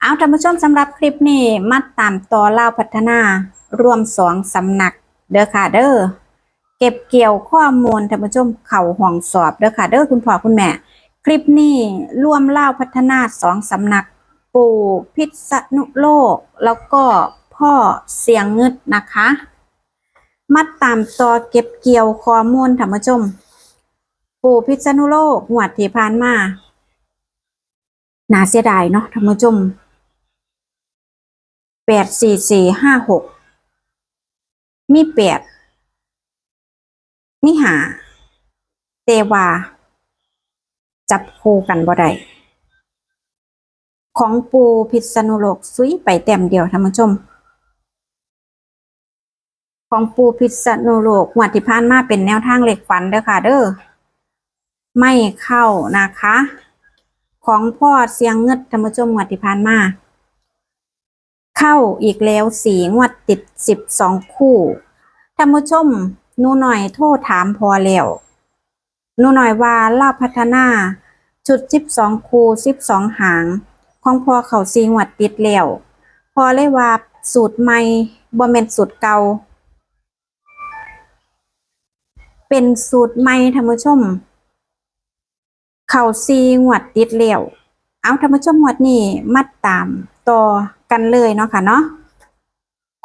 เอาท่านผู้ชมสำหรับคลิปนี้มาตามต่อเล่าพัฒนารวมสองสำนักเด้อค่ะเด้อเก็บเกี่ยวข้อมูลท่านผู้ชมเข่าห่องสอบเด้อค่ะเด้อคุณพ่อคุณแม่ คลิปนี้รวมเล่าพัฒนาสองสำนัก ปู่พิษณุโลก แล้วก็พ่อเสียงเงึดนะคะ มาตามต่อเก็บเกี่ยวข้อมูลท่านผู้ชม ปู่พิษณุโลกหวดที่ผ่านมาน่าเสียดายเนาะท่านผู้ชม แปดสี่สี่ห้าหกมีแปดมีหาเตวา จับคู่กันบ่ได้ของปูพิษณุโลกซุยไปแต้มเดียวท่านผู้ชม ของปูพิษณุโลกหวดที่ผ่านมาเป็นแนวทางเหล็กฝันเด้อค่ะ เด้อไม่เข้านะคะ ของพ่อเสียงเงึดธรรมชมงวดที่ผ่านมา เข้าอีกแล้วสีงวดติดสิบสองคู่ธรรมชมนูหน่อยโทษถามพอแล้วนูหน่อยว่าเล่าพัฒนา จุดสิบสองคู่สิบสองหาง ของพอเขาสีงวดติดแล้วพอเลยว่าสูตรใหม่บ่แม่นสูตรเก่าเป็นสูตรใหม่ธรรมชม เข่าซีงวดติดเลี้ยว เอาธรรมชมงวดนี้มัดตามต่อ กันเลยเนาะค่ะเนาะ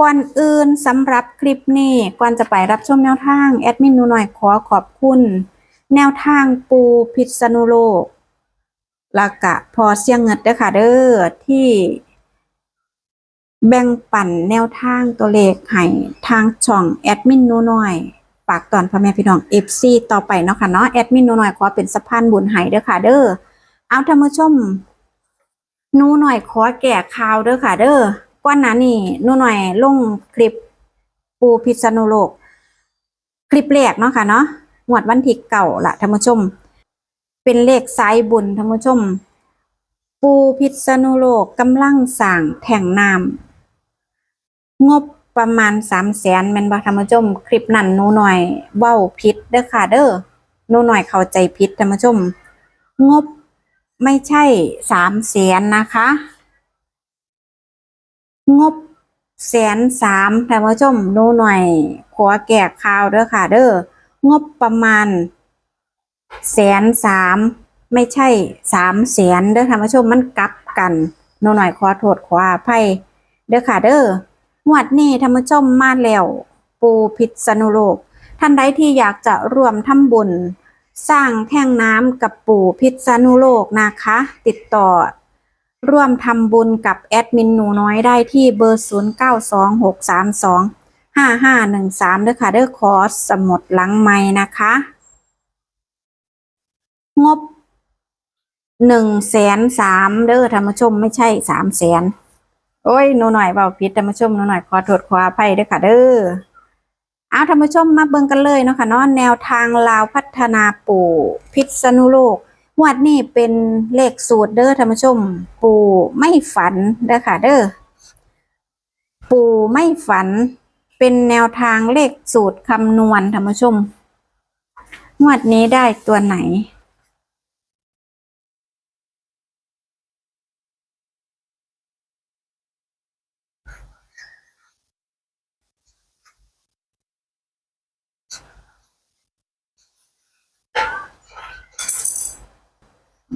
ก่อนอื่นสำหรับคลิปนี้ก่อนจะไปรับชมแนวทางแอดมินนูหน่อยขอขอบคุณ แนวทางปูพิษณุโลกล้วก็พอเสียงเงิดเด้อค่ะเด้อที่แบ่งปันแนวทางตัวเลขให้ทางช่องแอดมินนูหน่อยฝากตอนพ่อแม่พี่น้อง FC ต่อไปเนาะค่ะเนาะแอดมินนูหน่อยขอเป็นสะพานบุญให้เด้อค่ะเด้อเอาท่านผู้ชม นูหน่อยขอแก่ข่าวเด้อค่ะ เด้อก่อนหน้านี้หนูหน่อยลงคลิปปูพิษณุโลก คลิปแรกเนาะค่ะเนาะงวดวันที่เก่าละท่านผู้ชม เป็นเลขสายบุญท่านผู้ชม ปูพิษณุโลกกำลังสั่งแท่งน้ำงบประมาณสามแสนแมนบ่ท่านผู้ชมคลิปนั้นหนูหน่อยเว้าผิดเด้อค่ะเด้อหนูหน่อยเข้าใจผิดท่านผู้ชมงบ ไม่ใช่สามแสนนะคะ งบแสนสามท่านผู้ชมหนูหน่อยขอแก้ข่าวเด้อค่ะเด้องบประมาณแสนสามไม่ใช่สามแสนเด้อท่านผู้ชมมันกลับกันหนูหน่อยขอโทษขออภัยเด้อค่ะเด้องวดนี้ท่านผู้ชมมาแล้ว ปูพิษณุโลก ท่านใดที่อยากจะร่วมทำบุญ สร้างแท่งน้ำกับปู่พิษณุโลกนะคะ ติดต่อ ร่วมทำบุญกับแอดมินหนูน้อยได้ที่เบอร์ 0926325513เด้อค่ะเด้อคอร์สสมุดหลังไม้นะคะ งบหนึ่งแสนสามเด้อท่านผู้ชมไม่ใช่สามแสนโอ้ยหนูหน่อยเบาผิดท่านผู้ชมหนูหน่อยขอโทษขออภัยด้วยค่ะเด้อ เอาท่านผู้ชมมาเบิ่งกันเลยเนาะค่ะเนาะแนวทางลาวพัฒนาปู่พิษณุโลกงวดนี้เป็นเลขสูตรเด้อท่านผู้ชม ปู่ไม่ฝันเด้อค่ะเด้อปู่ไม่ฝัน เป็นแนวทางเลขสูตรคำนวณท่านผู้ชมงวดนี้ได้ตัวไหน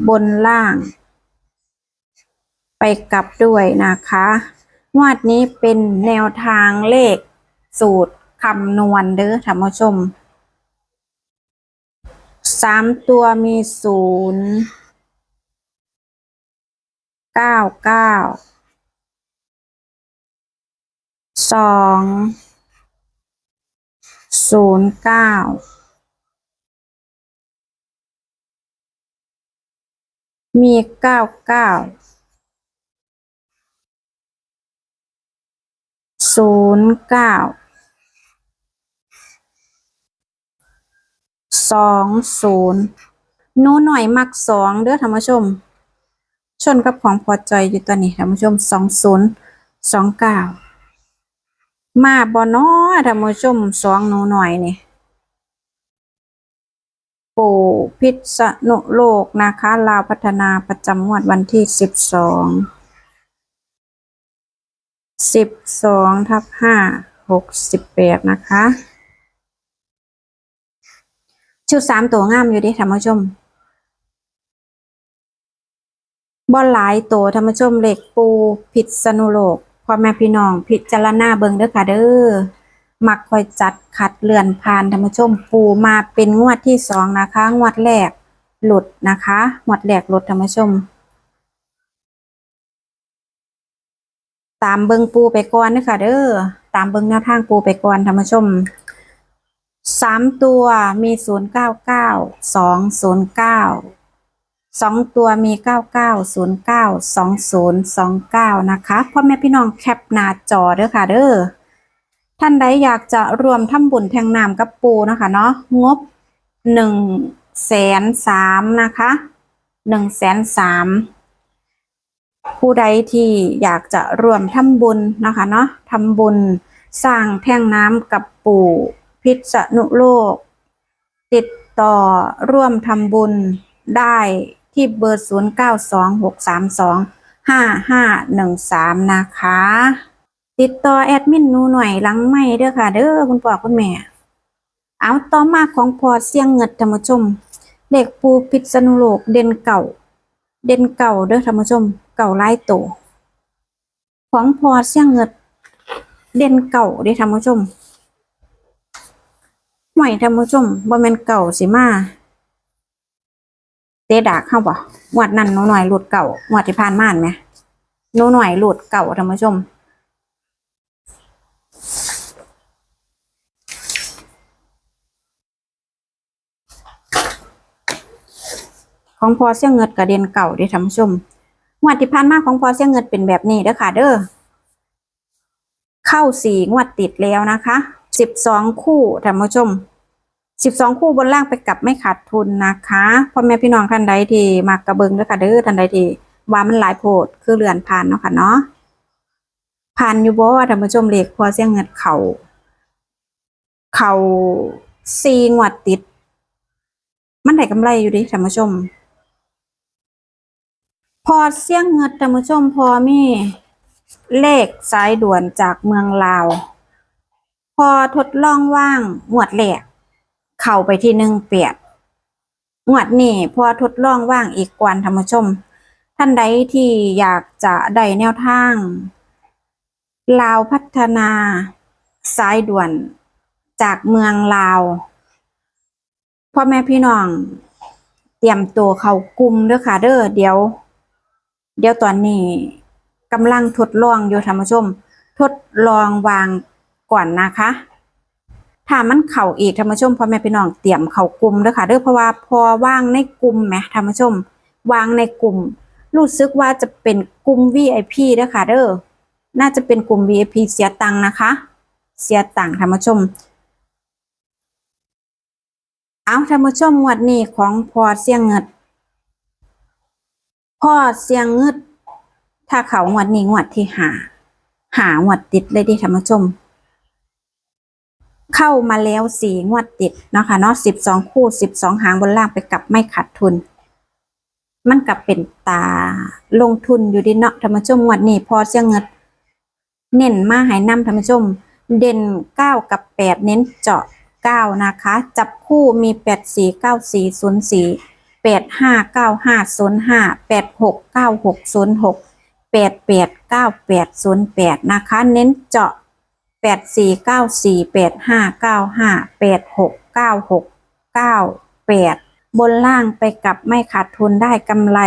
บนล่าง ไปกลับด้วยนะคะงวดนี้เป็นแนวทางเลขสูตรคำนวณเด้อท่านผู้ชมสามตัวมีศูนย์เก้าเก้าสองศูนย์เก้า มีเก้าเก้าศูนย์เก้าสองศูนย์หนูหน่อยมักสองเด้อท่านผู้ชม ชนกับของพอใจอยู่ตัวนี้ท่านผู้ชมสองศูนย์สองเก้ามาบ่น้อท่านผู้ชมสองหนูหน่อยนี่ ปู่พิษณุโลกนะคะ ลาวพัฒนาประจำงวดวันที่สิบสองสิบสองทับห้าหกสิบแปดนะคะ ชุดสามตัวงามอยู่ดิท่านผู้ชมบอลหลายตัวท่านผู้ชมเหล็กปูพิษณุโลกพ่อแม่พี่น้องพิจารณาเบิงเด้อค่ะเด้อ มักคอยจัดขัดเลื่อนผ่านท่านผู้ชมปูมาเป็นงวดที่สองนะคะ งวดแรกหลุดนะคะงวดแรกหลุดท่านผู้ชม ตามเบิงปูไปก่อนเด้อค่ะเด้อตามเบิงแนวทางปูไปก่อนท่านผู้ชมสามตัวมีศูนย์เก้าเก้าสองศูนย์เก้าสองตัวมีเก้าเก้าศูนย์เก้าสองศูนย์สองเก้านะคะพ่อแม่พี่น้องแคปหน้าจอเด้อค่ะเด้อ ท่านใดอยากจะรวมทำบุญแทงน้ำกับปูนะคะเนาะงบหนึ่งแสนสามนะคะหนึ่งแสนสามผู้ใดที่อยากจะรวมทำบุญนะคะเนาะทำบุญสร้างแท่งน้ำกับปู่พิษณุโลก ติดต่อร่วมทำบุญได้ที่เบอร์ 0 9 2 6 3 2 5 5 1 3 นะคะ ติดต่อแอดมินหนูหน่อยหลังไม่เด้อค่ะ เด้อคุณพ่อคุณแม่ เอาต่อมาของพอเสียงเงิดธรรมชมเด็กปูพิษณุโลกเด่นเก่า เด่นเก่าเด้อธรรมชม เก่าไล่โตของพอเสียงเงิด เด่นเก่าเด้อธรรมชมหวยท่านผู้ชมบ่แม่นเก่าสิมาเตะดากเข้าบ่งวดนั้นหนูหน่อยหลุดเก่างวดที่ผ่านมาไหมหนูหน่อยหลุดเก่าท่านผู้ชม ของพอเสียงเงิดกระเด็นเก่าเด้ท่านผู้ชมงวดที่ผ่านมาของพอเสียงเงิดเป็นแบบนี้เด้อค่ะเด้อเข้าสี่งวดติดแล้วนะคะสิบสองคู่ท่านผู้ชมสิบสองคู่บนล่างไปกลับไม่ขาดทุนนะคะพ่อแม่พี่น้องท่านใดที่มากระเบิงเด้วยค่ะเด้อท่านใดที่ว่ามันหลายโพดคือเรือนผ่านเนาะค่ะเนาะผ่านอยู่บ่ท่านผู้ชมเลขพอเสียงเงินเขาเขาซีงวดติด มันได้กำไรอยู่ดิท่านผู้ชม พอเสียงเงินท่านผู้ชมพอมีเลขสายด่วนจากเมืองลาว พอทดลองว่างงวดแรกเข้าไปที่หนึ่งเปียดงวดนี้พอทดลองว่างอีกกวนธรรมชม ท่านใดที่อยากจะได้แนวทาง ลาวพัฒนาสายด่วนจากเมืองลาวพ่อแม่พี่น้อง เตรียมตัวเขากลุ่มเด้อค่ะเด้อเดี๋ยว เดี๋ยวตอนนี้กำลังทดลองอยู่ธรรมชม ทดลองวางก่อนนะคะถ้ามันเข่าอีกธรรมชมพ่อแม่พี่น้องเตรียมเข่ากลุ่มเด้อค่ะเด้อเพราะว่าพอว่างในกลุ่มแหมธรรมชม วางในกลุ่ม รู้สึกว่าจะเป็นกลุ่ม VIP เด้อค่ะเด้อน่าจะเป็นกลุ่ม VIP เสียตังค์นะคะ เสียตังค์ธรรมชม เอาธรรมชมวดนี้ของพอเสียงเงิด พอเสียงเงิดถ้าเขางวดนี้งวดที่หา หางวดติดเลยดิธรรมชม เข้ามาแล้วสี่งวดติดเนาะค่ะเนาะสิบสองคู่สิบสองหางบนล่างไปกลับไม่ขาดทุน มันกลับเป็นตาลงทุนอยู่ดิเนาะธรรมชมงวดนี้พอเสียงเงินเน้นมาหายนำธรรมชม เด่นเก้ากับแปดเน้นเจาะเก้านะคะ จับคู่มีแปดสี่เก้าสี่ศูนย์สี่ แปดห้าเก้าห้าศูนย์ห้าแปดหกเก้าหกศูนย์หกแปดแปดเก้าแปดศูนย์แปดนะคะ เน้นเจาะแปดสี่เก้าสี่แปดห้าเก้าห้าแปดหกเก้าหกเก้าแปดบนล่างไปกับไม่ขาดทุนได้กำไร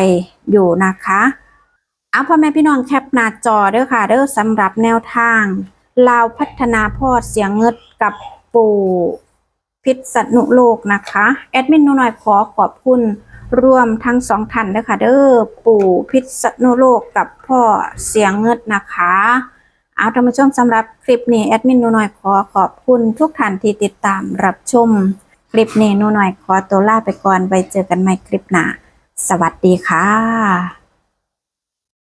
อยู่นะคะเอาพ่อแม่พี่น้องแคปหน้าจอเด้อค่ะเด้อสำหรับแนวทางลาวพัฒนาพอดเสียงเงิดกับปู่พิษณุโลกนะคะ แอดมินหนูหน่อยขอขอบคุณ รวมทั้งสองท่านเด้อค่ะเด้อปู่พิษณุโลกกับพ่อเสียงเงิดนะคะ เอาท่านผู้ชมสำหรับคลิปนี้แอดมินนูน่อยขอขอบคุณทุกท่านที่ติดตามรับชม คลิปนี้นูน่อยขอตัวลาไปก่อนไปเจอกันใหม่คลิปหน้าสวัสดีค่ะ